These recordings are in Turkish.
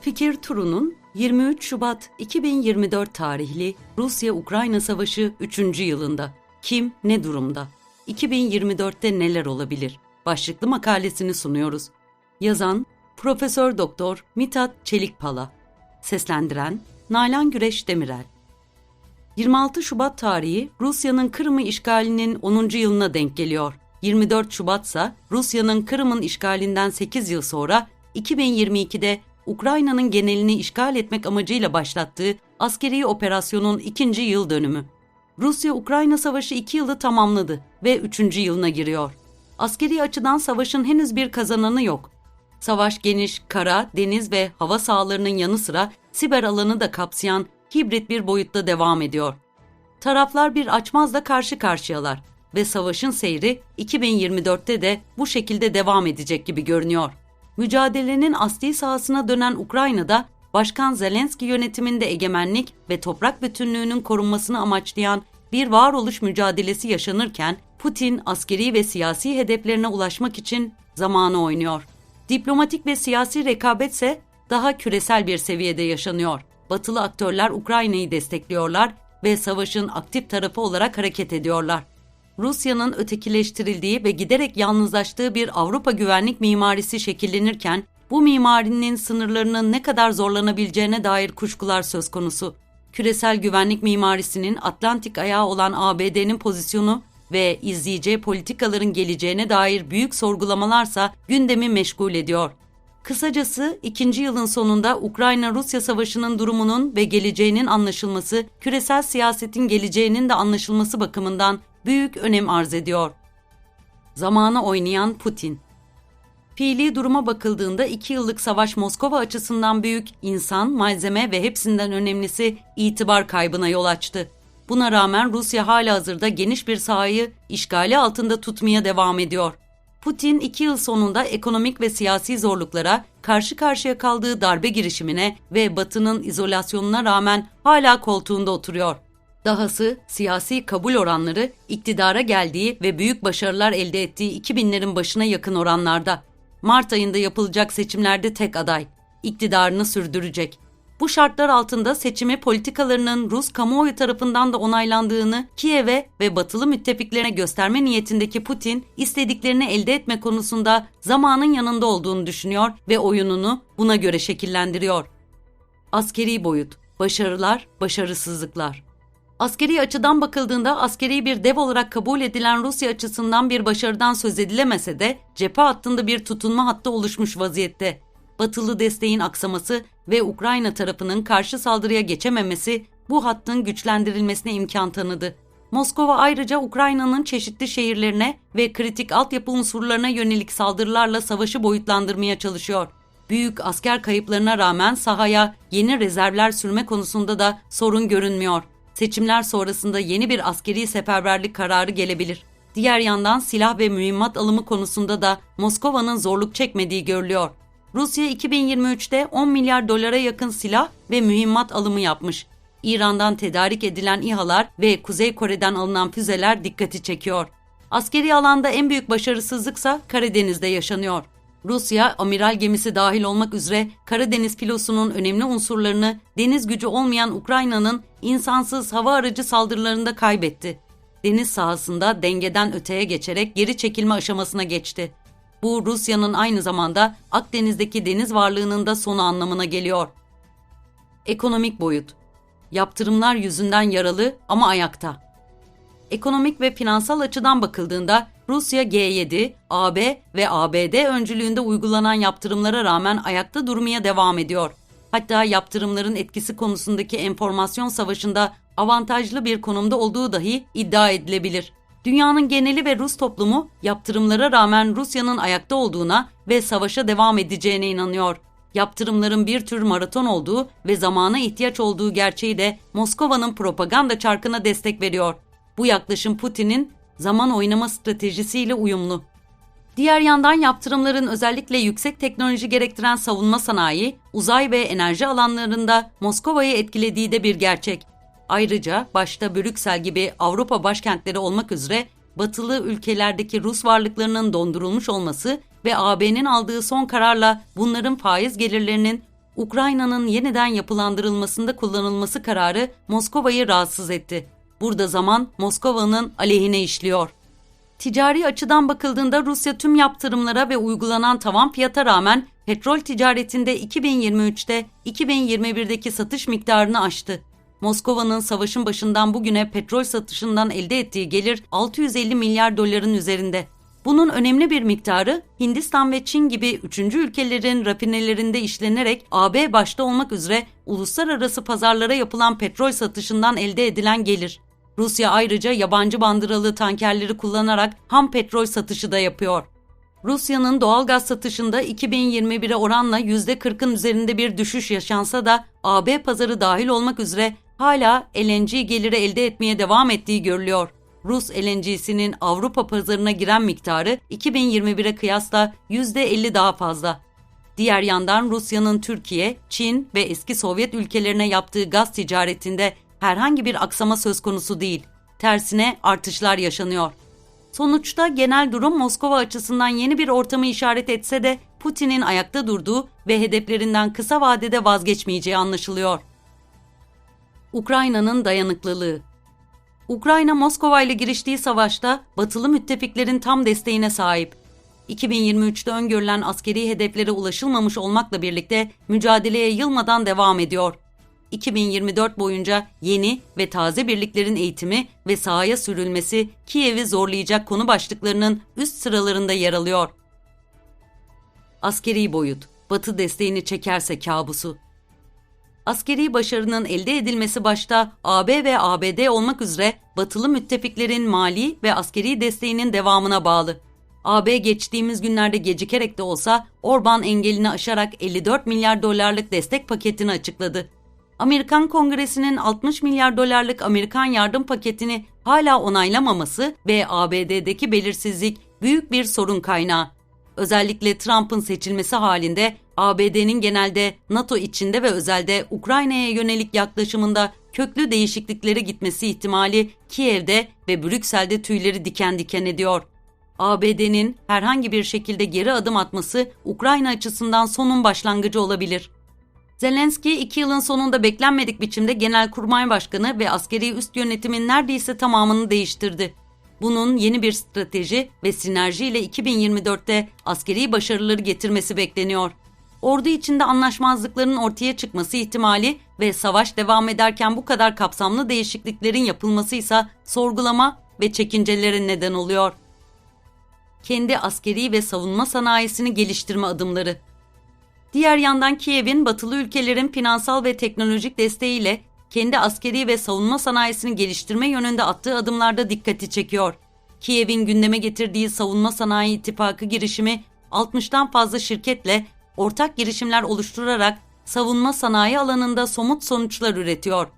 Fikir Turu'nun 23 Şubat 2024 tarihli Rusya-Ukrayna Savaşı 3. yılında kim ne durumda? 2024'te neler olabilir? Başlıklı makalesini sunuyoruz. Yazan Profesör Doktor Mithat Çelikpala. Seslendiren Nalan Güreş Demirel. 26 Şubat tarihi Rusya'nın Kırım'ı işgalinin 10. yılına denk geliyor. 24 Şubat ise Rusya'nın Kırım'ın işgalinden 8 yıl sonra 2022'de Ukrayna'nın genelini işgal etmek amacıyla başlattığı askeri operasyonun ikinci yıl dönümü. Rusya-Ukrayna savaşı iki yılı tamamladı ve üçüncü yılına giriyor. Askeri açıdan savaşın henüz bir kazananı yok. Savaş geniş, kara, deniz ve hava sahalarının yanı sıra siber alanı da kapsayan hibrit bir boyutta devam ediyor. Taraflar bir açmazla karşı karşıyalar ve savaşın seyri 2024'te de bu şekilde devam edecek gibi görünüyor. Mücadelenin asli sahasına dönen Ukrayna'da Başkan Zelenski yönetiminde egemenlik ve toprak bütünlüğünün korunmasını amaçlayan bir varoluş mücadelesi yaşanırken Putin askeri ve siyasi hedeflerine ulaşmak için zamanı oynuyor. Diplomatik ve siyasi rekabet ise daha küresel bir seviyede yaşanıyor. Batılı aktörler Ukrayna'yı destekliyorlar ve savaşın aktif tarafı olarak hareket ediyorlar. Rusya'nın ötekileştirildiği ve giderek yalnızlaştığı bir Avrupa güvenlik mimarisi şekillenirken bu mimarinin sınırlarının ne kadar zorlanabileceğine dair kuşkular söz konusu. Küresel güvenlik mimarisinin Atlantik ayağı olan ABD'nin pozisyonu ve izleyeceği politikaların geleceğine dair büyük sorgulamalarsa gündemi meşgul ediyor. Kısacası ikinci yılın sonunda Ukrayna-Rusya savaşının durumunun ve geleceğinin anlaşılması, küresel siyasetin geleceğinin de anlaşılması bakımından büyük önem arz ediyor. Zamanı oynayan Putin Fiili duruma bakıldığında iki yıllık savaş Moskova açısından büyük insan, malzeme ve hepsinden önemlisi itibar kaybına yol açtı. Buna rağmen Rusya hala hazırda geniş bir sahayı işgali altında tutmaya devam ediyor. Putin iki yıl sonunda ekonomik ve siyasi zorluklara, karşı karşıya kaldığı darbe girişimine ve Batı'nın izolasyonuna rağmen hala koltuğunda oturuyor. Dahası siyasi kabul oranları iktidara geldiği ve büyük başarılar elde ettiği 2000'lerin başına yakın oranlarda. Mart ayında yapılacak seçimlerde tek aday. iktidarını sürdürecek. Bu şartlar altında seçimi politikalarının Rus kamuoyu tarafından da onaylandığını Kiev'e ve batılı müttefiklerine gösterme niyetindeki Putin, istediklerini elde etme konusunda zamanın yanında olduğunu düşünüyor ve oyununu buna göre şekillendiriyor. Askeri boyut, başarılar, başarısızlıklar. Askeri açıdan bakıldığında askeri bir dev olarak kabul edilen Rusya açısından bir başarıdan söz edilemese de cephe hattında bir tutunma hattı oluşmuş vaziyette. Batılı desteğin aksaması ve Ukrayna tarafının karşı saldırıya geçememesi bu hattın güçlendirilmesine imkan tanıdı. Moskova ayrıca Ukrayna'nın çeşitli şehirlerine ve kritik altyapı unsurlarına yönelik saldırılarla savaşı boyutlandırmaya çalışıyor. Büyük asker kayıplarına rağmen sahaya yeni rezervler sürme konusunda da sorun görünmüyor. Seçimler sonrasında yeni bir askeri seferberlik kararı gelebilir. Diğer yandan silah ve mühimmat alımı konusunda da Moskova'nın zorluk çekmediği görülüyor. Rusya 2023'te 10 milyar dolara yakın silah ve mühimmat alımı yapmış. İran'dan tedarik edilen İHA'lar ve Kuzey Kore'den alınan füzeler dikkati çekiyor. Askeri alanda en büyük başarısızlıksa Karadeniz'de yaşanıyor. Rusya, amiral gemisi dahil olmak üzere Karadeniz filosunun önemli unsurlarını deniz gücü olmayan Ukrayna'nın insansız hava aracı saldırılarında kaybetti. Deniz sahasında dengeden öteye geçerek geri çekilme aşamasına geçti. Bu Rusya'nın aynı zamanda Akdeniz'deki deniz varlığının da sonu anlamına geliyor. Ekonomik boyut Yaptırımlar yüzünden yaralı ama ayakta. Ekonomik ve finansal açıdan bakıldığında Rusya G7, AB ve ABD öncülüğünde uygulanan yaptırımlara rağmen ayakta durmaya devam ediyor. Hatta yaptırımların etkisi konusundaki enformasyon savaşında avantajlı bir konumda olduğu dahi iddia edilebilir. Dünyanın geneli ve Rus toplumu yaptırımlara rağmen Rusya'nın ayakta olduğuna ve savaşa devam edeceğine inanıyor. Yaptırımların bir tür maraton olduğu ve zamana ihtiyaç olduğu gerçeği de Moskova'nın propaganda çarkına destek veriyor. Bu yaklaşım Putin'in zaman oynama stratejisiyle uyumlu. Diğer yandan yaptırımların özellikle yüksek teknoloji gerektiren savunma sanayi, uzay ve enerji alanlarında Moskova'yı etkilediği de bir gerçek. Ayrıca başta Brüksel gibi Avrupa başkentleri olmak üzere batılı ülkelerdeki Rus varlıklarının dondurulmuş olması ve AB'nin aldığı son kararla bunların faiz gelirlerinin Ukrayna'nın yeniden yapılandırılmasında kullanılması kararı Moskova'yı rahatsız etti. Burada zaman Moskova'nın aleyhine işliyor. Ticari açıdan bakıldığında Rusya tüm yaptırımlara ve uygulanan tavan fiyata rağmen petrol ticaretinde 2023'te 2021'deki satış miktarını aştı. Moskova'nın savaşın başından bugüne petrol satışından elde ettiği gelir 650 milyar doların üzerinde. Bunun önemli bir miktarı Hindistan ve Çin gibi üçüncü ülkelerin rafinelerinde işlenerek AB başta olmak üzere uluslararası pazarlara yapılan petrol satışından elde edilen gelir. Rusya ayrıca yabancı bandıralı tankerleri kullanarak ham petrol satışı da yapıyor. Rusya'nın doğal gaz satışında 2021'e oranla %40'ın üzerinde bir düşüş yaşansa da AB pazarı dahil olmak üzere hala LNG geliri elde etmeye devam ettiği görülüyor. Rus LNG'sinin Avrupa pazarına giren miktarı 2021'e kıyasla %50 daha fazla. Diğer yandan Rusya'nın Türkiye, Çin ve eski Sovyet ülkelerine yaptığı gaz ticaretinde herhangi bir aksama söz konusu değil. Tersine artışlar yaşanıyor. Sonuçta genel durum Moskova açısından yeni bir ortamı işaret etse de Putin'in ayakta durduğu ve hedeflerinden kısa vadede vazgeçmeyeceği anlaşılıyor. Ukrayna'nın dayanıklılığı Ukrayna Moskova ile giriştiği savaşta batılı müttefiklerin tam desteğine sahip. 2023'te öngörülen askeri hedeflere ulaşılmamış olmakla birlikte mücadeleye yılmadan devam ediyor. 2024 boyunca yeni ve taze birliklerin eğitimi ve sahaya sürülmesi Kiev'i zorlayacak konu başlıklarının üst sıralarında yer alıyor. Askeri boyut, Batı desteğini çekerse kabusu. Askeri başarının elde edilmesi başta AB ve ABD olmak üzere batılı müttefiklerin mali ve askeri desteğinin devamına bağlı. AB geçtiğimiz günlerde gecikerek de olsa Orban engelini aşarak 54 milyar dolarlık destek paketini açıkladı. Amerikan Kongresi'nin 60 milyar dolarlık Amerikan yardım paketini hala onaylamaması ve ABD'deki belirsizlik büyük bir sorun kaynağı. Özellikle Trump'ın seçilmesi halinde ABD'nin genelde NATO içinde ve özelde Ukrayna'ya yönelik yaklaşımında köklü değişikliklere gitmesi ihtimali Kiev'de ve Brüksel'de tüyleri diken diken ediyor. ABD'nin herhangi bir şekilde geri adım atması Ukrayna açısından sonun başlangıcı olabilir. Zelenski iki yılın sonunda beklenmedik biçimde Genelkurmay Başkanı ve askeri üst yönetimin neredeyse tamamını değiştirdi. Bunun yeni bir strateji ve sinerji ile 2024'te askeri başarıları getirmesi bekleniyor. Ordu içinde anlaşmazlıkların ortaya çıkması ihtimali ve savaş devam ederken bu kadar kapsamlı değişikliklerin yapılması ise sorgulama ve çekincelere neden oluyor. Kendi askeri ve savunma sanayisini geliştirme adımları Diğer yandan Kiev'in batılı ülkelerin finansal ve teknolojik desteğiyle kendi askeri ve savunma sanayisini geliştirme yönünde attığı adımlarda dikkati çekiyor. Kiev'in gündeme getirdiği savunma sanayi ittifakı girişimi 60'tan fazla şirketle ortak girişimler oluşturarak savunma sanayi alanında somut sonuçlar üretiyor.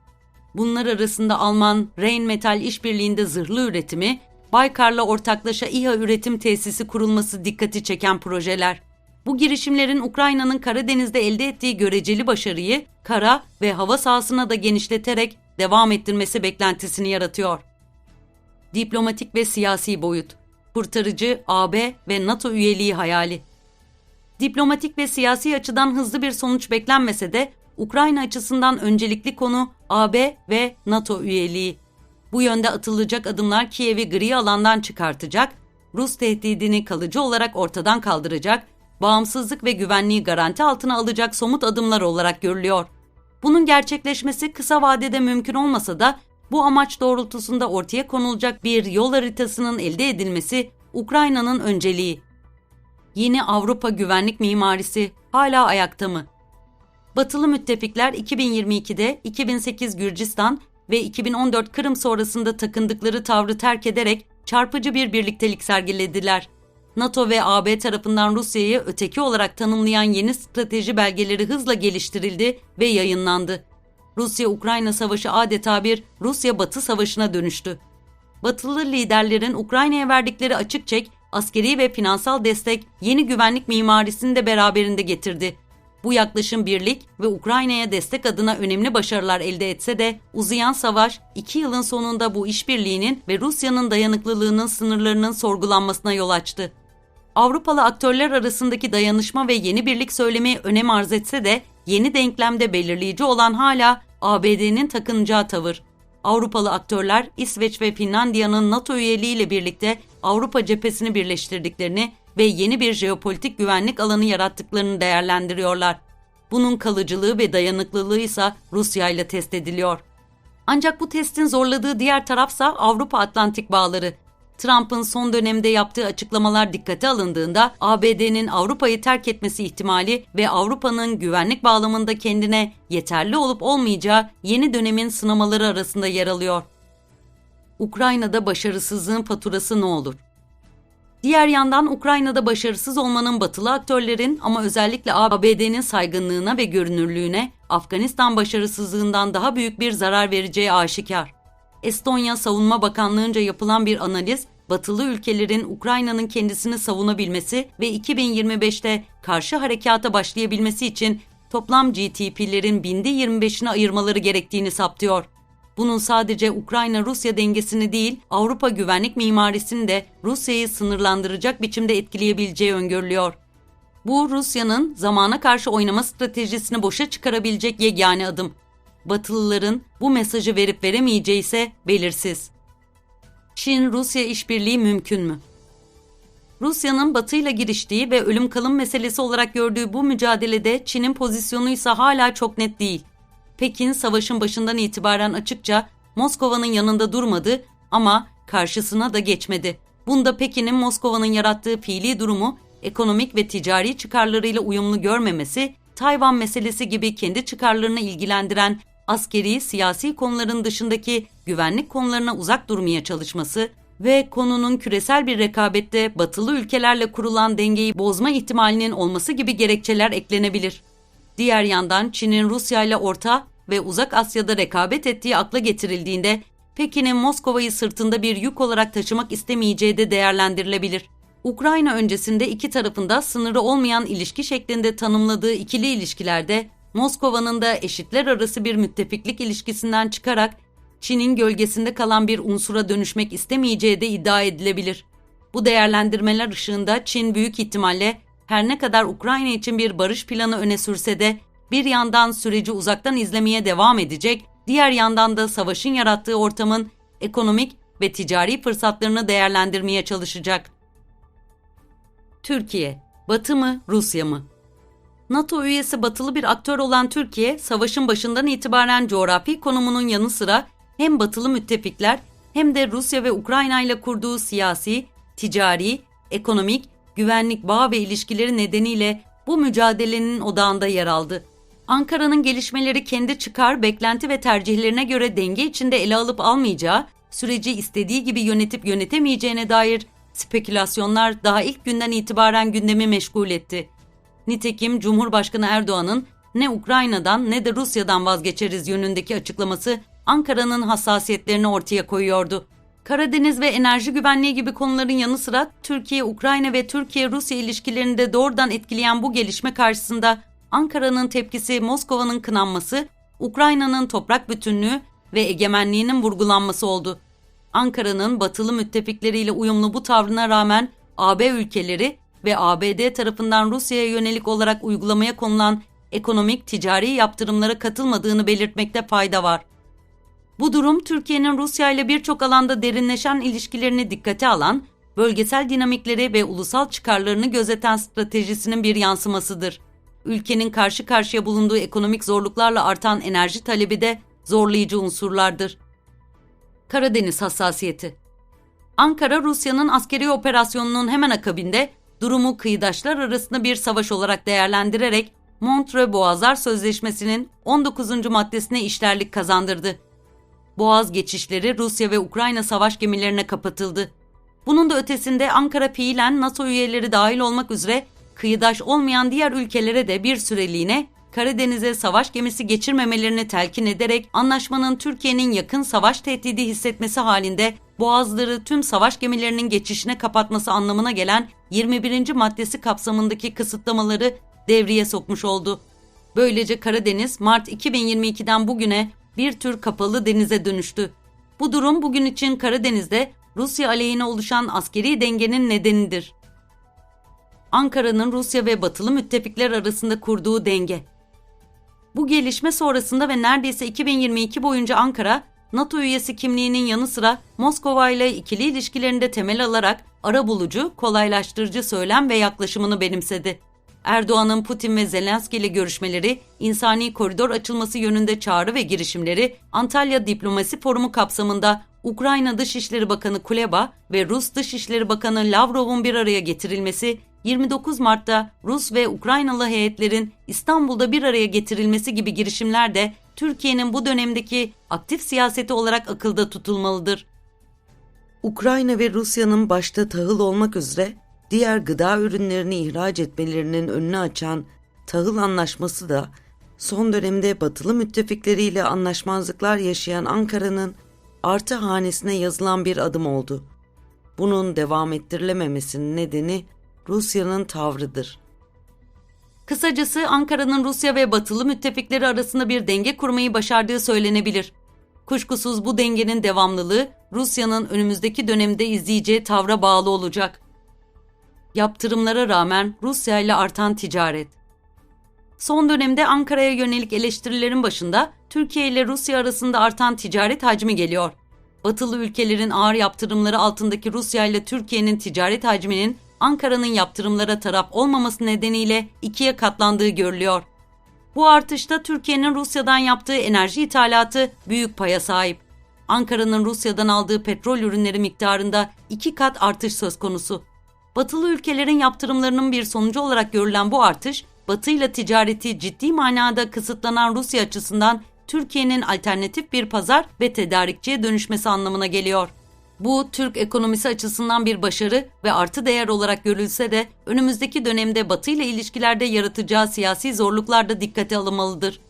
Bunlar arasında Alman Rheinmetall işbirliğinde zırhlı üretimi, Baykar'la ortaklaşa İHA üretim tesisi kurulması dikkati çeken projeler. Bu girişimlerin Ukrayna'nın Karadeniz'de elde ettiği göreceli başarıyı kara ve hava sahasına da genişleterek devam ettirmesi beklentisini yaratıyor. Diplomatik ve siyasi boyut, kurtarıcı AB ve NATO üyeliği hayali. Diplomatik ve siyasi açıdan hızlı bir sonuç beklenmese de Ukrayna açısından öncelikli konu AB ve NATO üyeliği. Bu yönde atılacak adımlar Kiev'i gri alandan çıkartacak, Rus tehdidini kalıcı olarak ortadan kaldıracak bağımsızlık ve güvenliği garanti altına alacak somut adımlar olarak görülüyor. Bunun gerçekleşmesi kısa vadede mümkün olmasa da bu amaç doğrultusunda ortaya konulacak bir yol haritasının elde edilmesi Ukrayna'nın önceliği. Yeni Avrupa güvenlik mimarisi hala ayakta mı? Batılı müttefikler 2022'de 2008 Gürcistan ve 2014 Kırım sonrasında takındıkları tavrı terk ederek çarpıcı bir birliktelik sergilediler. NATO ve AB tarafından Rusya'yı öteki olarak tanımlayan yeni strateji belgeleri hızla geliştirildi ve yayınlandı. Rusya-Ukrayna savaşı adeta bir Rusya-Batı savaşına dönüştü. Batılı liderlerin Ukrayna'ya verdikleri açık çek, askeri ve finansal destek yeni güvenlik mimarisini de beraberinde getirdi. Bu yaklaşım birlik ve Ukrayna'ya destek adına önemli başarılar elde etse de uzayan savaş iki yılın sonunda bu işbirliğinin ve Rusya'nın dayanıklılığının sınırlarının sorgulanmasına yol açtı. Avrupalı aktörler arasındaki dayanışma ve yeni birlik söylemi önem arz etse de yeni denklemde belirleyici olan hala ABD'nin takınacağı tavır. Avrupalı aktörler İsveç ve Finlandiya'nın NATO üyeliğiyle birlikte Avrupa cephesini birleştirdiklerini ve yeni bir jeopolitik güvenlik alanı yarattıklarını değerlendiriyorlar. Bunun kalıcılığı ve dayanıklılığı ise Rusya ile test ediliyor. Ancak bu testin zorladığı diğer tarafsa Avrupa Atlantik bağları. Trump'ın son dönemde yaptığı açıklamalar dikkate alındığında ABD'nin Avrupa'yı terk etmesi ihtimali ve Avrupa'nın güvenlik bağlamında kendine yeterli olup olmayacağı yeni dönemin sınamaları arasında yer alıyor. Ukrayna'da başarısızlığın faturası ne olur? Diğer yandan Ukrayna'da başarısız olmanın batılı aktörlerin ama özellikle ABD'nin saygınlığına ve görünürlüğüne Afganistan başarısızlığından daha büyük bir zarar vereceği aşikar. Estonya Savunma Bakanlığı'nca yapılan bir analiz, batılı ülkelerin Ukrayna'nın kendisini savunabilmesi ve 2025'te karşı harekata başlayabilmesi için toplam GTP'lerin binde 25'ini ayırmaları gerektiğini saptıyor. Bunun sadece Ukrayna-Rusya dengesini değil, Avrupa güvenlik mimarisini de Rusya'yı sınırlandıracak biçimde etkileyebileceği öngörülüyor. Bu Rusya'nın zamana karşı oynama stratejisini boşa çıkarabilecek yegane adım. Batılıların bu mesajı verip veremeyeceği ise belirsiz. Çin-Rusya işbirliği mümkün mü? Rusya'nın batıyla giriştiği ve ölüm kalım meselesi olarak gördüğü bu mücadelede Çin'in pozisyonu ise hala çok net değil. Pekin savaşın başından itibaren açıkça Moskova'nın yanında durmadı ama karşısına da geçmedi. Bunda Pekin'in Moskova'nın yarattığı fiili durumu ekonomik ve ticari çıkarlarıyla uyumlu görmemesi, Tayvan meselesi gibi kendi çıkarlarını ilgilendiren askeri, siyasi konuların dışındaki güvenlik konularına uzak durmaya çalışması ve konunun küresel bir rekabette batılı ülkelerle kurulan dengeyi bozma ihtimalinin olması gibi gerekçeler eklenebilir. Diğer yandan Çin'in Rusya ile orta ve Uzak Asya'da rekabet ettiği akla getirildiğinde Pekin'in Moskova'yı sırtında bir yük olarak taşımak istemeyeceği de değerlendirilebilir. Ukrayna öncesinde iki tarafında sınırı olmayan ilişki şeklinde tanımladığı ikili ilişkilerde Moskova'nın da eşitler arası bir müttefiklik ilişkisinden çıkarak Çin'in gölgesinde kalan bir unsura dönüşmek istemeyeceği de iddia edilebilir. Bu değerlendirmeler ışığında Çin büyük ihtimalle her ne kadar Ukrayna için bir barış planı öne sürse de bir yandan süreci uzaktan izlemeye devam edecek, diğer yandan da savaşın yarattığı ortamın ekonomik ve ticari fırsatlarını değerlendirmeye çalışacak. Türkiye, Batı mı, Rusya mı? NATO üyesi batılı bir aktör olan Türkiye, savaşın başından itibaren coğrafi konumunun yanı sıra hem batılı müttefikler hem de Rusya ve Ukrayna ile kurduğu siyasi, ticari, ekonomik, güvenlik bağ ve ilişkileri nedeniyle bu mücadelenin odağında yer aldı. Ankara'nın gelişmeleri kendi çıkar, beklenti ve tercihlerine göre denge içinde ele alıp almayacağı, süreci istediği gibi yönetip yönetemeyeceğine dair spekülasyonlar daha ilk günden itibaren gündemi meşgul etti. Nitekim Cumhurbaşkanı Erdoğan'ın ne Ukrayna'dan ne de Rusya'dan vazgeçeriz yönündeki açıklaması Ankara'nın hassasiyetlerini ortaya koyuyordu. Karadeniz ve enerji güvenliği gibi konuların yanı sıra Türkiye, Ukrayna ve Türkiye-Rusya ilişkilerini de doğrudan etkileyen bu gelişme karşısında Ankara'nın tepkisi Moskova'nın kınanması, Ukrayna'nın toprak bütünlüğü ve egemenliğinin vurgulanması oldu. Ankara'nın batılı müttefikleriyle uyumlu bu tavrına rağmen AB ülkeleri ve ABD tarafından Rusya'ya yönelik olarak uygulamaya konulan ekonomik ticari yaptırımlara katılmadığını belirtmekte fayda var. Bu durum Türkiye'nin Rusya ile birçok alanda derinleşen ilişkilerini dikkate alan, bölgesel dinamikleri ve ulusal çıkarlarını gözeten stratejisinin bir yansımasıdır. Ülkenin karşı karşıya bulunduğu ekonomik zorluklarla artan enerji talebi de zorlayıcı unsurlardır. Karadeniz hassasiyeti Ankara, Rusya'nın askeri operasyonunun hemen akabinde durumu kıyıdaşlar arasında bir savaş olarak değerlendirerek Montreux Boğazlar Sözleşmesi'nin 19. maddesine işlerlik kazandırdı. Boğaz geçişleri Rusya ve Ukrayna savaş gemilerine kapatıldı. Bunun da ötesinde Ankara fiilen NATO üyeleri dahil olmak üzere kıyıdaş olmayan diğer ülkelere de bir süreliğine Karadeniz'e savaş gemisi geçirmemelerini telkin ederek anlaşmanın Türkiye'nin yakın savaş tehdidi hissetmesi halinde boğazları tüm savaş gemilerinin geçişine kapatması anlamına gelen 21. maddesi kapsamındaki kısıtlamaları devreye sokmuş oldu. Böylece Karadeniz Mart 2022'den bugüne bir tür kapalı denize dönüştü. Bu durum bugün için Karadeniz'de Rusya aleyhine oluşan askeri dengenin nedenidir. Ankara'nın Rusya ve batılı müttefikler arasında kurduğu denge. Bu gelişme sonrasında ve neredeyse 2022 boyunca Ankara, NATO üyesi kimliğinin yanı sıra Moskova ile ikili ilişkilerinde temel alarak ara bulucu, kolaylaştırıcı söylem ve yaklaşımını benimsedi. Erdoğan'ın Putin ve Zelenski ile görüşmeleri, insani koridor açılması yönünde çağrı ve girişimleri Antalya Diplomasi Forumu kapsamında Ukrayna Dışişleri Bakanı Kuleba ve Rus Dışişleri Bakanı Lavrov'un bir araya getirilmesi, 29 Mart'ta Rus ve Ukraynalı heyetlerin İstanbul'da bir araya getirilmesi gibi girişimler de Türkiye'nin bu dönemdeki aktif siyaseti olarak akılda tutulmalıdır. Ukrayna ve Rusya'nın başta tahıl olmak üzere diğer gıda ürünlerini ihraç etmelerinin önünü açan tahıl anlaşması da son dönemde batılı müttefikleriyle anlaşmazlıklar yaşayan Ankara'nın artı hanesine yazılan bir adım oldu. Bunun devam ettirilememesinin nedeni Rusya'nın tavrıdır. Kısacası Ankara'nın Rusya ve batılı müttefikleri arasında bir denge kurmayı başardığı söylenebilir. Kuşkusuz bu dengenin devamlılığı Rusya'nın önümüzdeki dönemde izleyeceği tavra bağlı olacak. Yaptırımlara rağmen Rusya ile artan ticaret. Son dönemde Ankara'ya yönelik eleştirilerin başında Türkiye ile Rusya arasında artan ticaret hacmi geliyor. Batılı ülkelerin ağır yaptırımları altındaki Rusya ile Türkiye'nin ticaret hacminin Ankara'nın yaptırımlara taraf olmaması nedeniyle ikiye katlandığı görülüyor. Bu artışta Türkiye'nin Rusya'dan yaptığı enerji ithalatı büyük paya sahip. Ankara'nın Rusya'dan aldığı petrol ürünleri miktarında iki kat artış söz konusu. Batılı ülkelerin yaptırımlarının bir sonucu olarak görülen bu artış, Batı ile ticareti ciddi manada kısıtlanan Rusya açısından Türkiye'nin alternatif bir pazar ve tedarikçiye dönüşmesi anlamına geliyor. Bu Türk ekonomisi açısından bir başarı ve artı değer olarak görülse de önümüzdeki dönemde Batı ile ilişkilerde yaratacağı siyasi zorluklar da dikkate alınmalıdır.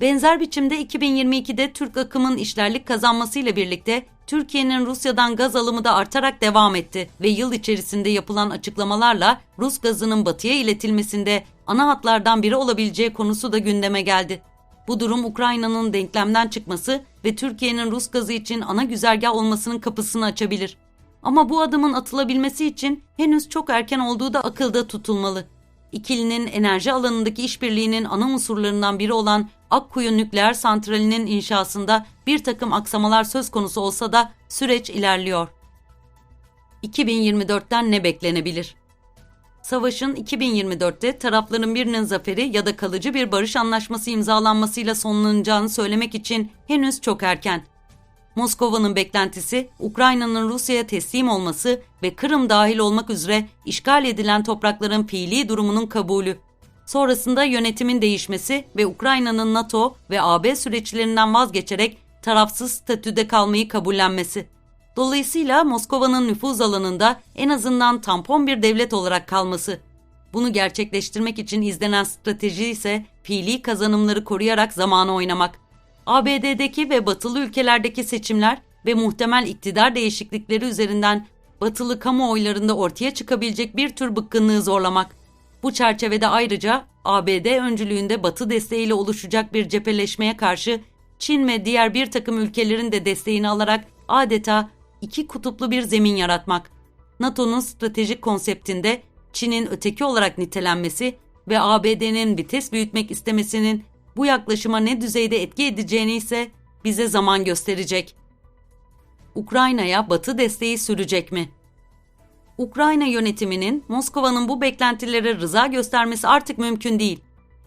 Benzer biçimde 2022'de Türk akımın işlerlik kazanmasıyla birlikte Türkiye'nin Rusya'dan gaz alımı da artarak devam etti ve yıl içerisinde yapılan açıklamalarla Rus gazının batıya iletilmesinde ana hatlardan biri olabileceği konusu da gündeme geldi. Bu durum Ukrayna'nın denklemden çıkması ve Türkiye'nin Rus gazı için ana güzergah olmasının kapısını açabilir. Ama bu adımın atılabilmesi için henüz çok erken olduğu da akılda tutulmalı. İkilinin enerji alanındaki işbirliğinin ana unsurlarından biri olan Akkuyu Nükleer Santrali'nin inşasında bir takım aksamalar söz konusu olsa da süreç ilerliyor. 2024'ten ne beklenebilir? Savaşın 2024'te tarafların birinin zaferi ya da kalıcı bir barış anlaşması imzalanmasıyla sonlanacağını söylemek için henüz çok erken. Moskova'nın beklentisi Ukrayna'nın Rusya'ya teslim olması ve Kırım dahil olmak üzere işgal edilen toprakların fiili durumunun kabulü. Sonrasında yönetimin değişmesi ve Ukrayna'nın NATO ve AB süreçlerinden vazgeçerek tarafsız statüde kalmayı kabullenmesi. Dolayısıyla Moskova'nın nüfuz alanında en azından tampon bir devlet olarak kalması. Bunu gerçekleştirmek için izlenen strateji ise fiili kazanımları koruyarak zamanı oynamak. ABD'deki ve batılı ülkelerdeki seçimler ve muhtemel iktidar değişiklikleri üzerinden batılı kamuoylarında ortaya çıkabilecek bir tür bıkkınlığı zorlamak. Bu çerçevede ayrıca ABD öncülüğünde batı desteğiyle oluşacak bir cepheleşmeye karşı Çin ve diğer bir takım ülkelerin de desteğini alarak adeta iki kutuplu bir zemin yaratmak. NATO'nun stratejik konseptinde Çin'in öteki olarak nitelenmesi ve ABD'nin vites büyütmek istemesinin bu yaklaşıma ne düzeyde etki edeceğini ise bize zaman gösterecek. Ukrayna'ya Batı desteği sürecek mi? Ukrayna yönetiminin Moskova'nın bu beklentilere rıza göstermesi artık mümkün değil.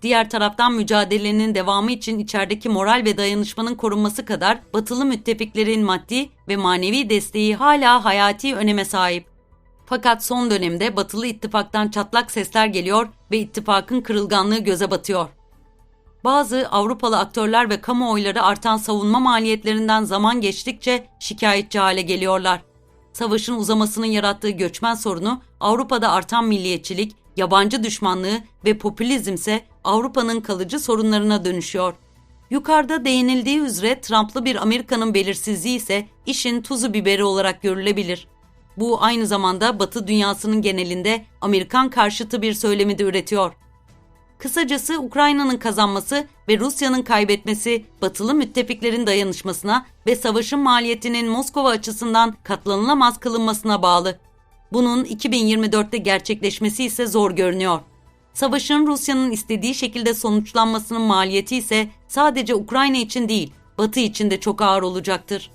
Diğer taraftan mücadelenin devamı için içerideki moral ve dayanışmanın korunması kadar batılı müttefiklerin maddi ve manevi desteği hala hayati öneme sahip. Fakat son dönemde batılı ittifaktan çatlak sesler geliyor ve ittifakın kırılganlığı göze batıyor. Bazı Avrupalı aktörler ve kamuoyları artan savunma maliyetlerinden zaman geçtikçe şikayetçi hale geliyorlar. Savaşın uzamasının yarattığı göçmen sorunu Avrupa'da artan milliyetçilik, yabancı düşmanlığı ve popülizm ise Avrupa'nın kalıcı sorunlarına dönüşüyor. Yukarıda değinildiği üzere Trump'lı bir Amerika'nın belirsizliği ise işin tuzu biberi olarak görülebilir. Bu aynı zamanda Batı dünyasının genelinde Amerikan karşıtı bir söylemi de üretiyor. Kısacası Ukrayna'nın kazanması ve Rusya'nın kaybetmesi batılı müttefiklerin dayanışmasına ve savaşın maliyetinin Moskova açısından katlanılamaz kılınmasına bağlı. Bunun 2024'te gerçekleşmesi ise zor görünüyor. Savaşın Rusya'nın istediği şekilde sonuçlanmasının maliyeti ise sadece Ukrayna için değil, Batı için de çok ağır olacaktır.